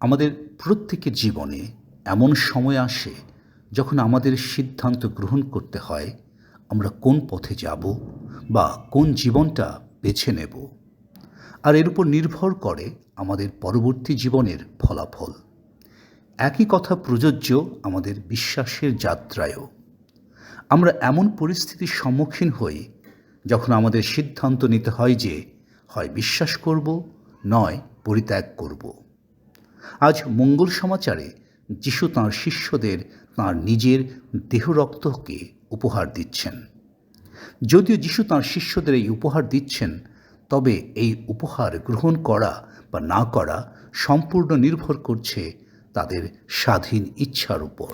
আমাদের প্রত্যেকের জীবনে এমন সময় আসে যখন আমাদের সিদ্ধান্ত গ্রহণ করতে হয় আমরা কোন পথে যাব বা কোন জীবনটা বেছে নেব। আর এর উপর নির্ভর করে আমাদের পরবর্তী জীবনের ফলাফল। একই কথা প্রযোজ্য আমাদের বিশ্বাসের যাত্রায়ও। আমরা এমন পরিস্থিতির সম্মুখীন হই যখন আমাদের সিদ্ধান্ত নিতে হয় যে, হয় বিশ্বাস করব, নয় পরিত্যাগ করব। আজ মঙ্গল সমাচারে যিশু তাঁর শিষ্যদের তাঁর নিজের দেহ রক্তকে উপহার দিচ্ছেন। যদিও যিশু তাঁর শিষ্যদের এই উপহার দিচ্ছেন, তবে এই উপহার গ্রহণ করা বা না করা সম্পূর্ণ নির্ভর করছে তাদের স্বাধীন ইচ্ছার উপর।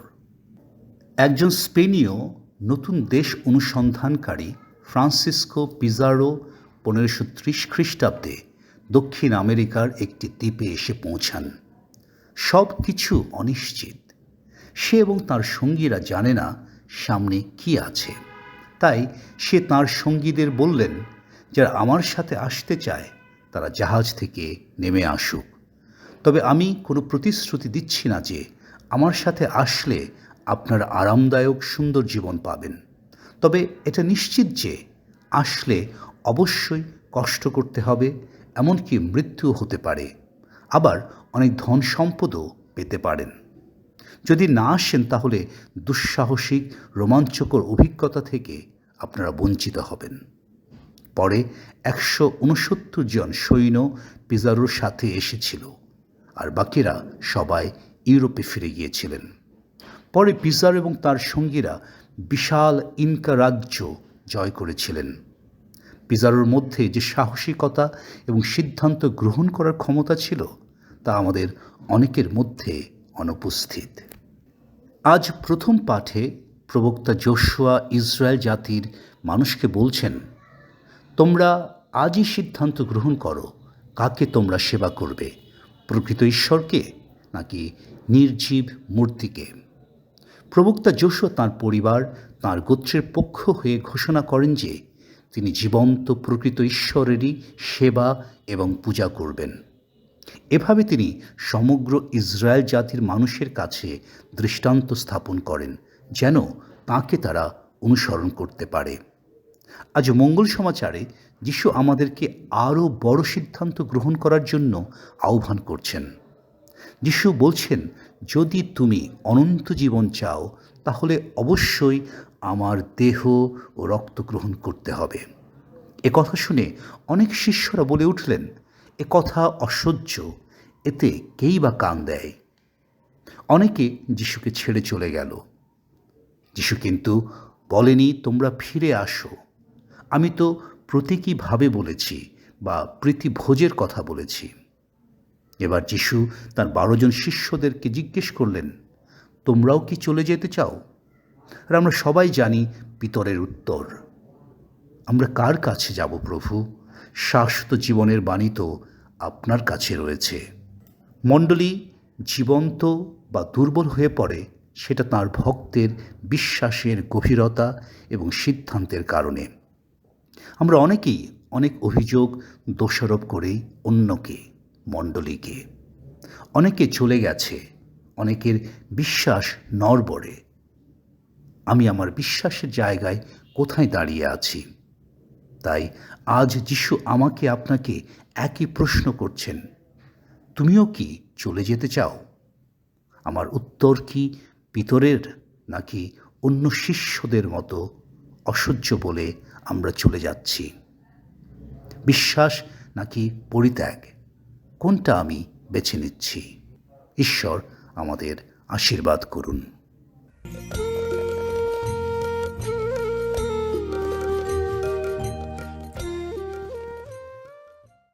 একজন স্পেনীয় নতুন দেশ অনুসন্ধানকারী ফ্রান্সিসকো পিজারো পনেরোশো ত্রিশ খ্রিস্টাব্দে দক্ষিণ আমেরিকার একটি দ্বীপে এসে পৌঁছান। সব কিছু অনিশ্চিত। সে এবং তার সঙ্গীরা জানে না সামনে কি আছে। তাই সে তার সঙ্গীদের বললেন, যারা আমার সাথে আসতে চায়, তারা জাহাজ থেকে নেমে আসুক। তবে আমি কোনো প্রতিশ্রুতি দিচ্ছি না যে আমার সাথে আসলে আপনারা আরামদায়ক সুন্দর জীবন পাবেন। তবে এটা নিশ্চিত যে আসলে অবশ্যই কষ্ট করতে হবে, এমনকি মৃত্যু হতে পারে। আবার অনেক ধন সম্পদও পেতে পারেন। যদি না আসেন, তাহলে দুঃসাহসিক, রোমাঞ্চকর অভিজ্ঞতা থেকে আপনারা বঞ্চিত হবেন। পরে একশো উনসত্তর জন সৈন্য পিজারোর সাথে এসেছিল আর বাকিরা সবাই ইউরোপে ফিরে গিয়েছিলেন। পরে পিজার এবং তার সঙ্গীরা বিশাল ইনকা রাজ্য জয় করেছিলেন। পিজারোর মধ্যে যে সাহসিকতা এবং সিদ্ধান্ত গ্রহণ করার ক্ষমতা ছিল তা আমাদের অনেকের মধ্যে অনুপস্থিত। আজ প্রথম পাঠে প্রবক্তা জোশুয়া ইসরায়েল জাতির মানুষকে বলছেন, তোমরা আজই সিদ্ধান্ত গ্রহণ করো কাকে তোমরা সেবা করবে, প্রকৃত ঈশ্বরকে নাকি নির্জীব মূর্তিকে? প্রবক্তা যোশু তাঁর পরিবার, তাঁর গোত্রের পক্ষ হয়ে ঘোষণা করেন যে তিনি জীবন্ত প্রকৃত ঈশ্বরেরই সেবা এবং পূজা করবেন। এভাবে তিনি সমগ্র ইসরায়েল জাতির মানুষের কাছে দৃষ্টান্ত স্থাপন করেন, যেন তাকে তারা অনুসরণ করতে পারে। আজ মঙ্গল সমাচারে যিশু আমাদেরকে আরও বড় সিদ্ধান্ত গ্রহণ করার জন্য আহ্বান করছেন। যিশু বলছেন, যদি তুমি অনন্ত জীবন চাও, তাহলে অবশ্যই আমার দেহ ও রক্ত গ্রহণ করতে হবে। এ কথা শুনে অনেক শিষ্যরা বলে উঠলেন এ কথা অসহ্য, এতে কেই বা কান দেয়? অনেকে যিশুকে ছেড়ে চলে গেল। যিশু কিন্তু বলেনি, তোমরা ফিরে আসো। আমি তো প্রতীকীভাবে বলেছি বা প্রীতিভোজের কথা বলেছি। এবার যিশু তার বারো জন শিষ্যদেরকে জিজ্ঞেস করলেন, তোমরাও কি চলে যেতে চাও? আর আমরা সবাই জানি পিতরের উত্তর। আমরা কার কাছে যাব প্রভু? শাশ্বত জীবনের বাণী তো আপনার কাছে রয়েছে। মণ্ডলী জীবন্ত বা দুর্বল হয়ে পড়ে, সেটা তার ভক্তের বিশ্বাসের গভীরতা এবং সিদ্ধান্তের কারণে। আমরা অনেকেই অনেক অভিযোগ দোষারোপ করেই অন্যকে, মণ্ডলীকে। অনেকে চলে গেছে, অনেকের বিশ্বাস নড়বড়ে। আমি আমার বিশ্বাসের জায়গায় কোথায় দাঁড়িয়ে আছি? তাই আজ যিশু আমাকে আপনাকে একই প্রশ্ন করছেন। তুমিও কি চলে যেতে চাও? আমার উত্তর কি পিতরের নাকি অন্য শিষ্যদের মতো অসহ্য বলে আমরা চলে যাচ্ছি? বিশ্বাস নাকি পরিত্যাগ? কোনটা আমি বেছে নিচ্ছি? ঈশ্বর আমাদের আশীর্বাদ করুন।